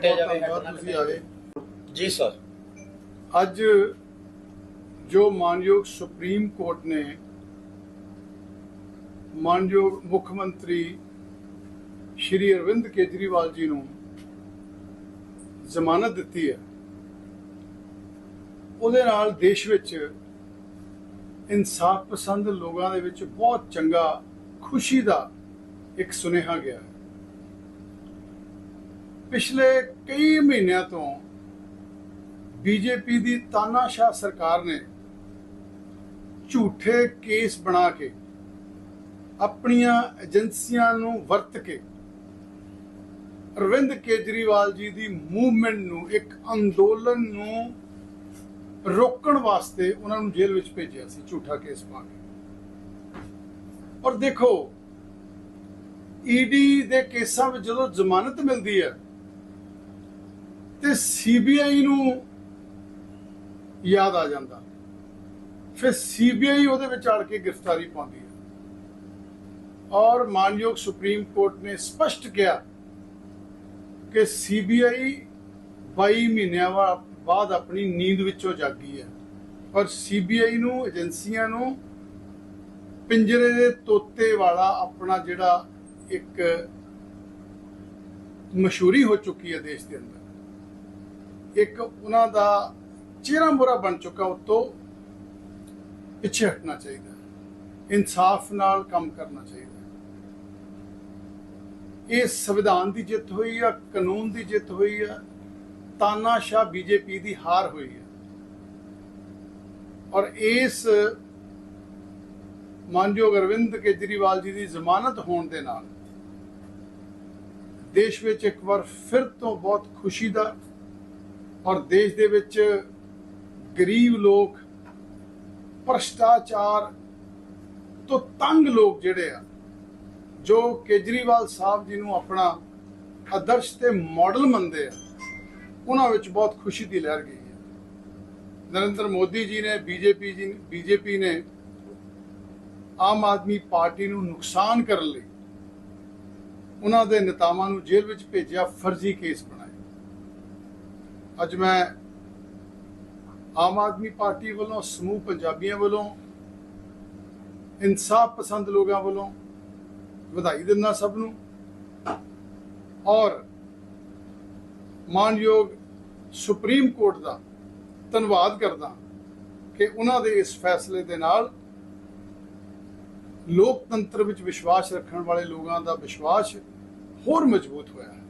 ਕੱਟਿਆ ਜਾਵੇ ਧੰਨਵਾਦ ਤੁਸੀਂ ਆਏ। ਜੀ ਸਰ। ਅੱਜ ਜੋ ਮਾਨਯੋਗ ਸੁਪਰੀਮ ਕੋਰਟ ਨੇ ਮਾਨਯੋਗ ਮੁੱਖ ਮੰਤਰੀ ਸ਼੍ਰੀ ਅਰਵਿੰਦ ਕੇਜਰੀਵਾਲ ਜੀ ਨੂੰ ਜ਼ਮਾਨਤ ਦਿੱਤੀ ਹੈ ਉਹਦੇ ਨਾਲ ਦੇਸ਼ ਵਿੱਚ ਇਨਸਾਫ ਪਸੰਦ ਲੋਕਾਂ ਦੇ ਵਿੱਚ ਬਹੁਤ ਚੰਗਾ ਖੁਸ਼ੀ ਦਾ ਇੱਕ ਸੁਨੇਹਾ ਗਿਆ ਹੈ। ਪਿਛਲੇ ਕਈ ਮਹੀਨਿਆਂ ਤੋਂ ਬੀਜੇਪੀ ਦੀ ਤਾਨਾਸ਼ਾਹ ਸਰਕਾਰ ਨੇ ਝੂਠੇ ਕੇਸ ਬਣਾ ਕੇ ਆਪਣੀਆਂ ਏਜੰਸੀਆਂ ਨੂੰ ਵਰਤ ਕੇ ਅਰਵਿੰਦ ਕੇਜਰੀਵਾਲ ਜੀ ਦੀ ਮੂਵਮੈਂਟ ਨੂੰ, ਇੱਕ ਅੰਦੋਲਨ ਨੂੰ ਰੋਕਣ ਵਾਸਤੇ ਉਹਨਾਂ ਨੂੰ ਜੇਲ੍ਹ ਵਿੱਚ ਭੇਜਿਆ ਸੀ, ਝੂਠਾ ਕੇਸ ਪਾ ਕੇ। ਔਰ ਦੇਖੋ, ਈਡੀ ਦੇ ਕੇਸਾਂ ਵਿੱਚ ਜਦੋਂ ਜ਼ਮਾਨਤ ਮਿਲਦੀ ਹੈ ਤੇ ਸੀਬੀਆਈ ਨੂੰ ਯਾਦ ਆ ਜਾਂਦਾ। ਫਿਰ ਸੀਬੀਆਈ ਉਹਦੇ ਵਿੱਚ ਆੜ ਕੇ ਗ੍ਰਿਫਤਾਰੀ ਪਾਉਂਦੀ ਹੈ। ਔਰ ਮਾਨਯੋਗ ਸੁਪਰੀਮ ਕੋਰਟ ਨੇ ਸਪਸ਼ਟ ਕਿਹਾ ਕਿ ਸੀਬੀਆਈ 22 ਮਹੀਨਿਆਂ ਬਾਅਦ ਆਪਣੀ ਨੀਂਦ ਵਿੱਚੋਂ ਜਾਗੀ ਹੈ। ਔਰ ਸੀਬੀਆਈ ਨੂੰ, ਏਜੰਸੀਆਂ ਨੂੰ ਪਿੰਜਰੇ ਦੇ ਤੋਤੇ ਵਾਲਾ ਆਪਣਾ ਜਿਹੜਾ ਇੱਕ ਮਸ਼ਹੂਰੀ ਹੋ ਚੁੱਕੀ ਹੈ ਦੇਸ਼ ਦੇ ਅੰਦਰ। ਇੱਕ ਉਹਨਾਂ ਦਾ ਚਿਹਰਾ ਬੁਰਾ ਬਣ ਚੁੱਕਾ ਉਤੋਂ ਪਿੱਛੇ ਹਟਣਾ ਚਾਹੀਦਾ ਇਨਸਾਫ ਨਾਲ ਕੰਮ ਕਰਨਾ ਚਾਹੀਦਾ ਇਹ ਸੰਵਿਧਾਨ ਦੀ ਜਿੱਤ ਹੋਈ ਆ, ਕਾਨੂੰਨ ਦੀ ਜਿੱਤ ਹੋਈ ਆ, ਤਾਨਾਸ਼ਾਹ ਬੀਜੇਪੀ ਦੀ ਹਾਰ ਹੋਈ ਹੈ ਔਰ ਇਸ ਮਾਨਯੋਗ ਅਰਵਿੰਦ ਕੇਜਰੀਵਾਲ ਜੀ ਦੀ ਜ਼ਮਾਨਤ ਹੋਣ ਦੇ ਨਾਲ ਦੇਸ਼ ਵਿੱਚ ਇੱਕ ਵਾਰ ਫਿਰ ਤੋਂ ਬਹੁਤ ਖੁਸ਼ੀ ਦਾ ਔਰ ਦੇਸ਼ ਦੇ ਵਿੱਚ ਗਰੀਬ ਲੋਕ, ਭ੍ਰਸ਼ਟਾਚਾਰ ਤੋਂ ਤੰਗ ਲੋਕ ਜਿਹੜੇ ਆ, ਜੋ ਕੇਜਰੀਵਾਲ ਸਾਹਿਬ ਜੀ ਨੂੰ ਆਪਣਾ ਆਦਰਸ਼ ਤੇ ਮਾਡਲ ਮੰਨਦੇ ਆ, ਉਹਨਾਂ ਵਿੱਚ ਬਹੁਤ ਖੁਸ਼ੀ ਦੀ ਲਹਿਰ ਗਈ ਹੈ। ਨਰਿੰਦਰ ਮੋਦੀ ਜੀ ਨੇ, ਬੀਜੇਪੀ ਜੀ, ਬੀਜੇਪੀ ਨੇ ਆਮ ਆਦਮੀ ਪਾਰਟੀ ਨੂੰ ਨੁਕਸਾਨ ਕਰਨ ਲਈ ਉਹਨਾਂ ਦੇ ਨੇਤਾਵਾਂ ਨੂੰ ਜੇਲ੍ਹ ਵਿੱਚ ਭੇਜਿਆ ਫਰਜ਼ੀ ਕੇਸ ਬਣਾ। ਅੱਜ ਮੈਂ ਆਮ ਆਦਮੀ ਪਾਰਟੀ ਵੱਲੋਂ, ਸਮੂਹ ਪੰਜਾਬੀਆਂ ਵੱਲੋਂ, ਇਨਸਾਫ ਪਸੰਦ ਲੋਕਾਂ ਵੱਲੋਂ ਵਧਾਈ ਦਿੰਦਾ ਸਭ ਨੂੰ। ਔਰ ਮਾਨਯੋਗ ਸੁਪਰੀਮ ਕੋਰਟ ਦਾ ਧੰਨਵਾਦ ਕਰਦਾ ਕਿ ਉਹਨਾਂ ਦੇ ਇਸ ਫੈਸਲੇ ਦੇ ਨਾਲ ਲੋਕਤੰਤਰ ਵਿੱਚ ਵਿਸ਼ਵਾਸ ਰੱਖਣ ਵਾਲੇ ਲੋਕਾਂ ਦਾ ਵਿਸ਼ਵਾਸ ਹੋਰ ਮਜ਼ਬੂਤ ਹੋਇਆ ਹੈ।